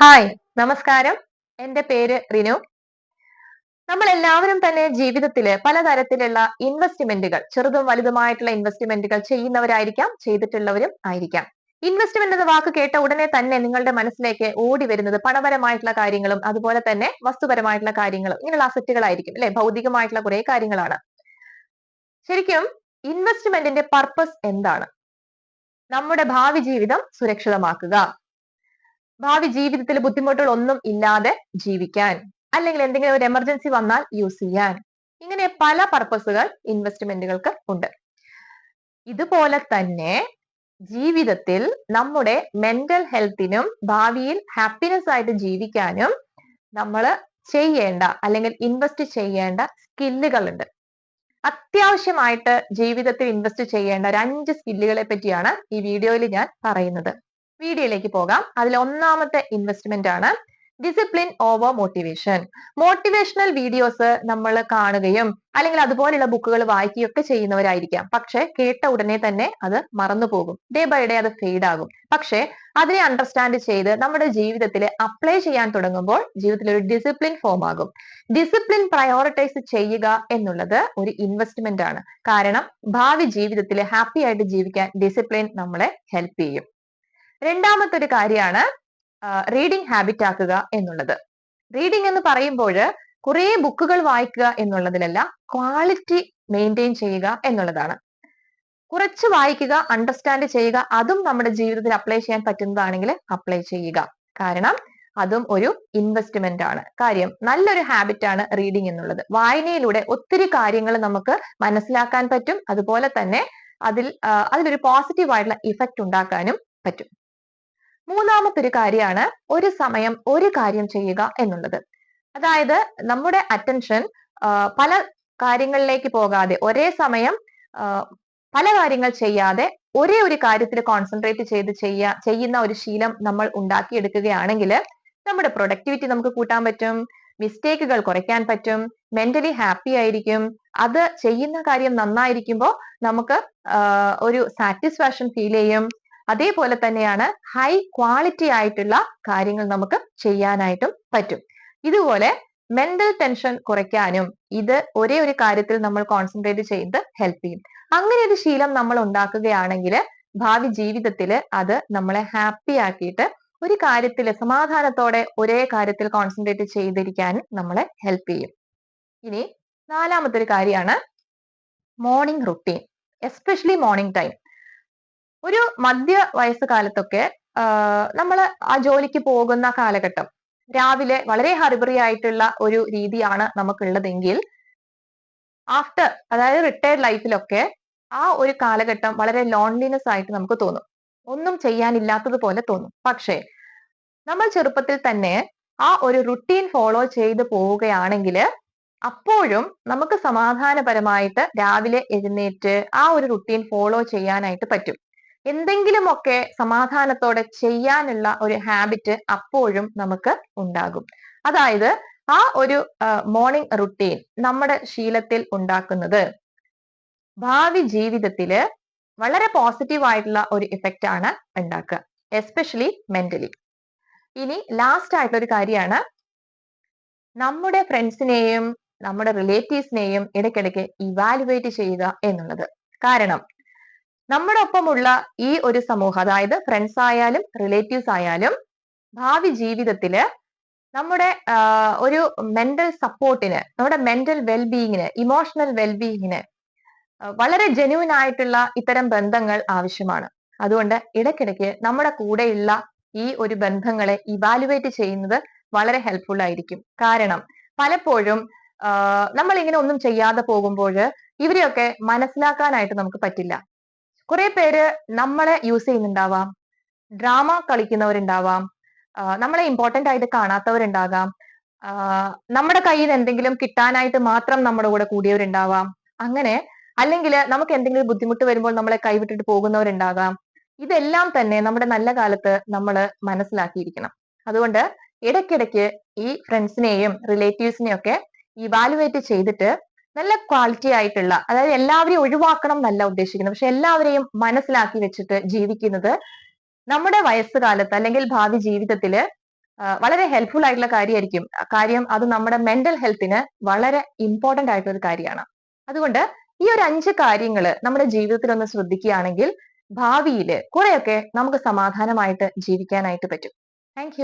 Hi നമസ്കാരം. എന്റെ പേര് റിനു. നമ്മൾ എല്ലാവരും തന്നെ ജീവിതത്തിൽ പലതരത്തിലുള്ള ഇൻവെസ്റ്റ്മെന്റുകൾ ചെറുതും വലുതുമായിട്ടുള്ള ഇൻവെസ്റ്റ്മെന്റുകൾ ചെയ്യുന്നവരായിരിക്കാം ചെയ്തിട്ടുള്ളവരും ആയിരിക്കാം. ഇൻവെസ്റ്റ്മെന്റ് എന്ന വാക്ക് കേട്ട ഉടനെ തന്നെ നിങ്ങളുടെ മനസ്സിലേക്ക് ഓടി വരുന്നത് പണപരമായിട്ടുള്ള കാര്യങ്ങളും അതുപോലെ തന്നെ വസ്തുപരമായിട്ടുള്ള കാര്യങ്ങളും ഇങ്ങനെയുള്ള അസറ്റുകളായിരിക്കും അല്ലെ? ഭൗതികമായിട്ടുള്ള കുറെ കാര്യങ്ങളാണ്. ശരിക്കും ഇൻവെസ്റ്റ്മെന്റിന്റെ പർപ്പസ് എന്താണ്? നമ്മുടെ ഭാവി ജീവിതം സുരക്ഷിതമാക്കുക. ഭാവി ജീവിതത്തിൽ ബുദ്ധിമുട്ടുകൾ ഒന്നും ഇല്ലാതെ ജീവിക്കാൻ അല്ലെങ്കിൽ എന്തെങ്കിലും ഒരു എമർജൻസി വന്നാൽ യൂസ് ചെയ്യാൻ. ഇങ്ങനെ പല പർപ്പസുകൾ ഇൻവെസ്റ്റ്മെന്റുകൾക്ക് ഉണ്ട്. ഇതുപോലെ തന്നെ ജീവിതത്തിൽ നമ്മുടെ മെന്റൽ ഹെൽത്തിനും ഭാവിയിൽ ഹാപ്പിനെസ് ആയിട്ട് ജീവിക്കാനും നമ്മൾ ചെയ്യേണ്ട അല്ലെങ്കിൽ ഇൻവെസ്റ്റ് ചെയ്യേണ്ട സ്കില്ലുകൾ ഉണ്ട്. അത്യാവശ്യമായിട്ട് ജീവിതത്തിൽ ഇൻവെസ്റ്റ് ചെയ്യേണ്ട ഒരു അഞ്ച് സ്കില്ലുകളെ പറ്റിയാണ് ഈ വീഡിയോയിൽ ഞാൻ പറയുന്നത്. വീഡിയോയിലേക്ക് പോകാം. അതിൽ ഒന്നാമത്തെ ഇൻവെസ്റ്റ്മെന്റ് ആണ്. Discipline over motivation motivational videos നമ്മൾ കാണുകയും അല്ലെങ്കിൽ അതുപോലെയുള്ള ബുക്കുകൾ വായിക്കുകയൊക്കെ ചെയ്യുന്നവരായിരിക്കാം. പക്ഷെ കേട്ട ഉടനെ തന്നെ അത് മറന്നു പോകും. ഡേ ബൈ ഡേ അത് ഫെയ്ഡ് ആകും. പക്ഷെ അതിനെ അണ്ടർസ്റ്റാൻഡ് ചെയ്ത് നമ്മുടെ ജീവിതത്തിൽ അപ്ലൈ ചെയ്യാൻ തുടങ്ങുമ്പോൾ ജീവിതത്തിൽ ഒരു ഡിസിപ്ലിൻ ഫോം ആകും. ഡിസിപ്ലിൻ പ്രയോറിറ്റൈസ് ചെയ്യുക എന്നുള്ളത് ഒരു ഇൻവെസ്റ്റ്മെന്റ് ആണ്. കാരണം ഭാവി ജീവിതത്തിൽ ഹാപ്പി ആയിട്ട് ജീവിക്കാൻ ഡിസിപ്ലിൻ നമ്മളെ ഹെൽപ്പ് ചെയ്യും. രണ്ടാമത്തെ ഒരു കാര്യമാണ് റീഡിംഗ് ഹാബിറ്റ് ആക്കുക എന്നുള്ളത്. റീഡിംഗ് എന്ന് പറയുമ്പോൾ കുറെ ബുക്കുകൾ വായിക്കുക എന്നുള്ളതിലല്ല ക്വാളിറ്റി മെയിന്റെയിൻ ചെയ്യുക എന്നുള്ളതാണ്. കുറച്ച് വായിക്കുക അണ്ടർസ്റ്റാൻഡ് ചെയ്യുക അതും നമ്മുടെ ജീവിതത്തിൽ അപ്ലൈ ചെയ്യാൻ പറ്റുന്നതാണെങ്കിൽ അപ്ലൈ ചെയ്യുക. കാരണം അതും ഒരു ഇൻവെസ്റ്റ്മെന്റ് ആണ്. കാര്യം നല്ലൊരു ഹാബിറ്റ് ആണ് റീഡിംഗ് എന്നുള്ളത്. വായനയിലൂടെ ഒത്തിരി കാര്യങ്ങൾ നമുക്ക് മനസ്സിലാക്കാൻ പറ്റും. അതുപോലെ തന്നെ അതിൽ അതിലൊരു പോസിറ്റീവ് ആയിട്ടുള്ള ഇഫക്റ്റ് ഉണ്ടാക്കാനും പറ്റും. മൂന്നാമത്തെ ഒരു കാര്യമാണ് ഒരു സമയം ഒരു കാര്യം ചെയ്യുക എന്നുള്ളത്. അതായത് നമ്മുടെ അറ്റൻഷൻ പല കാര്യങ്ങളിലേക്ക് പോകാതെ ഒരേ സമയം പല കാര്യങ്ങൾ ചെയ്യാതെ ഒരേ ഒരു കാര്യത്തിൽ കോൺസെൻട്രേറ്റ് ചെയ്ത് ചെയ്യാ ചെയ്യുന്ന ഒരു ശീലം നമ്മൾ ഉണ്ടാക്കിയെടുക്കുകയാണെങ്കിൽ നമ്മുടെ പ്രൊഡക്ടിവിറ്റി നമുക്ക് കൂട്ടാൻ പറ്റും മിസ്റ്റേക്കുകൾ കുറയ്ക്കാൻ പറ്റും മെന്റലി ഹാപ്പി ആയിരിക്കും. അത് ചെയ്യുന്ന കാര്യം നന്നായിരിക്കുമ്പോൾ നമുക്ക് ഒരു സാറ്റിസ്ഫാക്ഷൻ ഫീൽ ചെയ്യും. അതേപോലെ തന്നെയാണ് ഹൈ ക്വാളിറ്റി ആയിട്ടുള്ള കാര്യങ്ങൾ നമുക്ക് ചെയ്യാനായിട്ടും പറ്റും. ഇതുപോലെ മെന്റൽ ടെൻഷൻ കുറയ്ക്കാനും ഇത് ഒരേ ഒരു കാര്യത്തിൽ നമ്മൾ കോൺസെൻട്രേറ്റ് ചെയ്ത് ഹെൽപ്പ് ചെയ്യും. അങ്ങനെ ഒരു ശീലം നമ്മൾ ഉണ്ടാക്കുകയാണെങ്കിൽ ഭാവി ജീവിതത്തിൽ അത് നമ്മളെ ഹാപ്പി ആക്കിയിട്ട് ഒരു കാര്യത്തിൽ സമാധാനത്തോടെ ഒരേ കാര്യത്തിൽ കോൺസെൻട്രേറ്റ് ചെയ്തിരിക്കാൻ നമ്മളെ ഹെൽപ്പ് ചെയ്യും. ഇനി നാലാമത്തെ ഒരു കാര്യമാണ് morning routine especially morning time ഒരു മധ്യ വയസ്സ് കാലത്തൊക്കെ നമ്മൾ ആ ജോലിക്ക് പോകുന്ന കാലഘട്ടം രാവിലെ വളരെ ഹറിബറി ആയിട്ടുള്ള ഒരു രീതിയാണ് നമുക്കുള്ളതെങ്കിൽ ആഫ്റ്റർ അതായത് റിട്ടയർഡ് ലൈഫിലൊക്കെ ആ ഒരു കാലഘട്ടം വളരെ ലോൺലിനെസ് ആയിട്ട് നമുക്ക് തോന്നും. ഒന്നും ചെയ്യാനില്ലാത്തതുപോലെ തോന്നും. പക്ഷേ നമ്മൾ ചെറുപ്പത്തിൽ തന്നെ ആ ഒരു റുട്ടീൻ ഫോളോ ചെയ്ത് പോവുകയാണെങ്കിൽ അപ്പോഴും നമുക്ക് സമാധാനപരമായിട്ട് രാവിലെ എഴുന്നേറ്റ് ആ ഒരു റുട്ടീൻ ഫോളോ ചെയ്യാനായിട്ട് പറ്റും. എന്തെങ്കിലുമൊക്കെ സമാധാനത്തോടെ ചെയ്യാനുള്ള ഒരു ഹാബിറ്റ് അപ്പോഴും നമുക്ക് ഉണ്ടാകും. അതായത് ആ ഒരു മോർണിംഗ് റുട്ടീൻ നമ്മുടെ ശീലത്തിൽ ഉണ്ടാക്കുന്നത് ഭാവി ജീവിതത്തിൽ വളരെ പോസിറ്റീവ് ആയിട്ടുള്ള ഒരു ഇഫക്റ്റ് ആണ് ഉണ്ടാക്കുക എസ്പെഷ്യലി മെന്റലി ഇനി ലാസ്റ്റ് ആയിട്ടുള്ള ഒരു കാര്യമാണ് നമ്മുടെ ഫ്രണ്ട്സിനെയും നമ്മുടെ റിലേറ്റീവ്സിനെയും ഇടയ്ക്കിടയ്ക്ക് ഇവാലുവേറ്റ് ചെയ്യുക എന്നുള്ളത്. കാരണം നമ്മുടെ ഒപ്പമുള്ള ഈ ഒരു സമൂഹം അതായത് ഫ്രണ്ട്സ് ആയാലും റിലേറ്റീവ്സ് ആയാലും ഭാവി ജീവിതത്തിൽ നമ്മുടെ ഒരു മെന്റൽ സപ്പോർട്ടിന് നമ്മുടെ മെന്റൽ വെൽബീയിങ്ങിന് ഇമോഷണൽ വെൽബീയിങ്ങിന് വളരെ ജെന്യൂൻ ആയിട്ടുള്ള ഇത്തരം ബന്ധങ്ങൾ ആവശ്യമാണ്. അതുകൊണ്ട് ഇടയ്ക്കിടയ്ക്ക് നമ്മുടെ കൂടെയുള്ള ഈ ഒരു ബന്ധങ്ങളെ ഇവാലുവേറ്റ് ചെയ്യുന്നത് വളരെ ഹെൽപ്ഫുൾ ആയിരിക്കും. കാരണം പലപ്പോഴും നമ്മൾ ഇങ്ങനെ ഒന്നും ചെയ്യാതെ പോകുമ്പോൾ ഇവരെയൊക്കെ മനസ്സിലാക്കാനായിട്ട് നമുക്ക് പറ്റില്ല. കുറെ പേര് നമ്മളെ യൂസ് ചെയ്യുന്നുണ്ടാവാം. ഡ്രാമ കളിക്കുന്നവരുണ്ടാവാം. നമ്മളെ ഇമ്പോർട്ടന്റ് ആയിട്ട് കാണാത്തവരുണ്ടാകാം. നമ്മുടെ കയ്യിൽ എന്തെങ്കിലും കിട്ടാനായിട്ട് മാത്രം നമ്മുടെ കൂടെ കൂടിയവരുണ്ടാവാം. അങ്ങനെ അല്ലെങ്കിൽ നമുക്ക് എന്തെങ്കിലും ബുദ്ധിമുട്ട് വരുമ്പോൾ നമ്മളെ കൈവിട്ടിട്ട് പോകുന്നവരുണ്ടാകാം. ഇതെല്ലാം തന്നെ നമ്മുടെ നല്ല കാലത്ത് നമ്മൾ മനസ്സിലാക്കിയിരിക്കണം. അതുകൊണ്ട് ഇടയ്ക്കിടയ്ക്ക് ഈ ഫ്രണ്ട്സിനെയും റിലേറ്റീവ്സിനെയും ഒക്കെ ഇവാലുവേറ്റ് ചെയ്തിട്ട് നല്ല ക്വാളിറ്റി ആയിട്ടുള്ള അതായത് എല്ലാവരെയും ഒഴിവാക്കണം എന്നല്ല ഉദ്ദേശിക്കുന്നത്. പക്ഷെ എല്ലാവരെയും മനസ്സിലാക്കി വെച്ചിട്ട് ജീവിക്കുന്നത് നമ്മുടെ വയസ്സുകാലത്ത് അല്ലെങ്കിൽ ഭാവി ജീവിതത്തിൽ വളരെ ഹെൽപ്ഫുൾ ആയിട്ടുള്ള കാര്യമായിരിക്കും കാര്യം അത് നമ്മുടെ മെന്റൽ ഹെൽത്തിന് വളരെ ഇമ്പോർട്ടന്റ് ആയിട്ടുള്ള ഒരു കാര്യമാണ്. അതുകൊണ്ട് ഈ ഒരു അഞ്ച് കാര്യങ്ങൾ നമ്മുടെ ജീവിതത്തിൽ ഒന്ന് ശ്രദ്ധിക്കുകയാണെങ്കിൽ ഭാവിയിൽ കുറെയൊക്കെ നമുക്ക് സമാധാനമായിട്ട് ജീവിക്കാനായിട്ട് പറ്റും. താങ്ക്